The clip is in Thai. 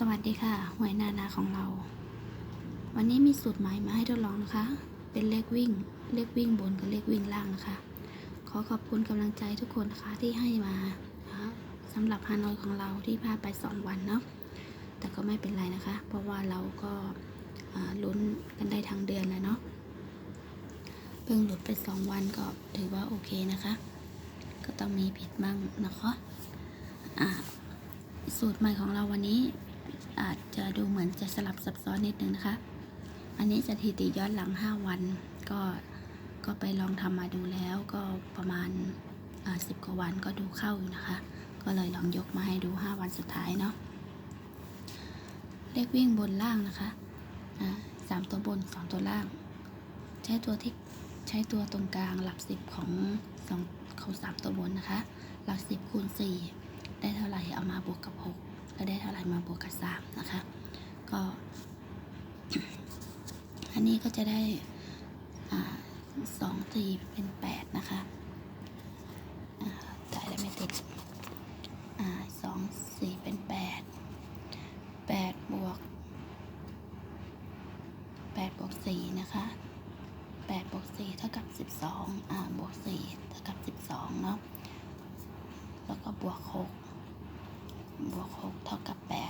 สวัสดีค่ะ หวยนานาของเรา วันนี้มีสูตรใหม่มาให้ทดลองนะคะ เป็นเลขวิ่ง เลขวิ่งบนกับเลขวิ่งล่างนะคะ ขอขอบคุณกำลังใจทุกคนนะคะที่ให้มาสำหรับฮานอยของเราที่พลาดไป 2 วันเนาะ แต่ก็ไม่เป็นไรนะคะ เพราะว่าเราก็ลุ้นกันได้ทั้งเดือนแล้วเนาะ เพิ่งหลุดไป 2 วันก็ถือว่าโอเคนะคะ ก็ต้องมีผิดบ้างนะคะ อ่าสูตรใหม่ของเราวันนี้ อาจจะดูเหมือนจะสลับซับซ้อนนิดนึงนะคะ อันนี้สถิติย้อนหลัง 5 วัน ก็ก็ไปลองทำมาดูแล้วก็ประมาณสิบกว่าวันก็ดูเข้าอยู่นะคะ ก็เลยลองยกมาให้ดู 5 วันสุดท้ายเนาะเลขวิ่งบนล่างนะคะสามตัวบนสองตัวล่าง ใช้ตัวที่ใช้ตัวตรงกลางหลักสิบของสองของสามตัวบนนะคะ หลักสิบคูณสี่ได้เท่าไหร่เอามาบวกกับ 6 แล้วได้เท่าไหร่มาบวกกับ3นะคะ ก็อันนี้ก็จะได้สองสี่เป็นแปดนะคะอ่าจ่ายแล้วไม่ติดสองสี่เป็นแปดแปดบวกแปดบวกสี่นะคะแปดบวกสี่เท่ากับสิบสองอ่าบวกสี่เท่ากับสิบสองเนาะแล้วก็บวกหก 唔會好多嘅病。